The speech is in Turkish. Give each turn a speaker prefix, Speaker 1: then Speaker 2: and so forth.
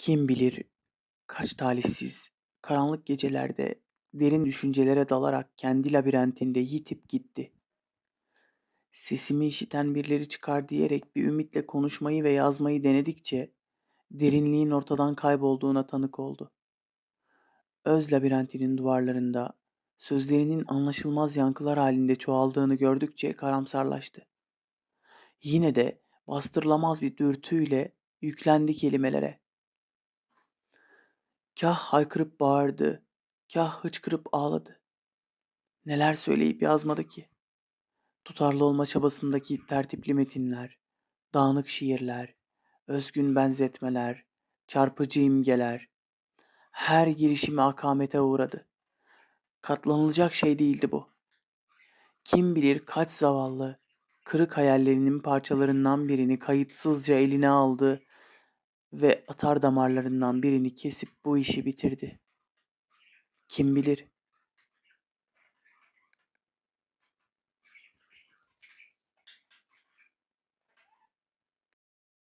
Speaker 1: Kim bilir kaç talihsiz, karanlık gecelerde derin düşüncelere dalarak kendi labirentinde yitip gitti. Sesimi işiten birileri çıkar diyerek bir ümitle konuşmayı ve yazmayı denedikçe derinliğin ortadan kaybolduğuna tanık oldu. Öz labirentinin duvarlarında sözlerinin anlaşılmaz yankılar halinde çoğaldığını gördükçe karamsarlaştı. Yine de bastırılamaz bir dürtüyle yüklendi kelimelere. Kah haykırıp bağırdı, kah hıçkırıp ağladı. Neler söyleyip yazmadı ki? Tutarlı olma çabasındaki tertipli metinler, dağınık şiirler, özgün benzetmeler, çarpıcı imgeler, her girişimi akamete uğradı. Katlanılacak şey değildi bu. Kim bilir kaç zavallı, kırık hayallerinin parçalarından birini kayıtsızca eline aldı ve atar damarlarından birini kesip bu işi bitirdi. Kim bilir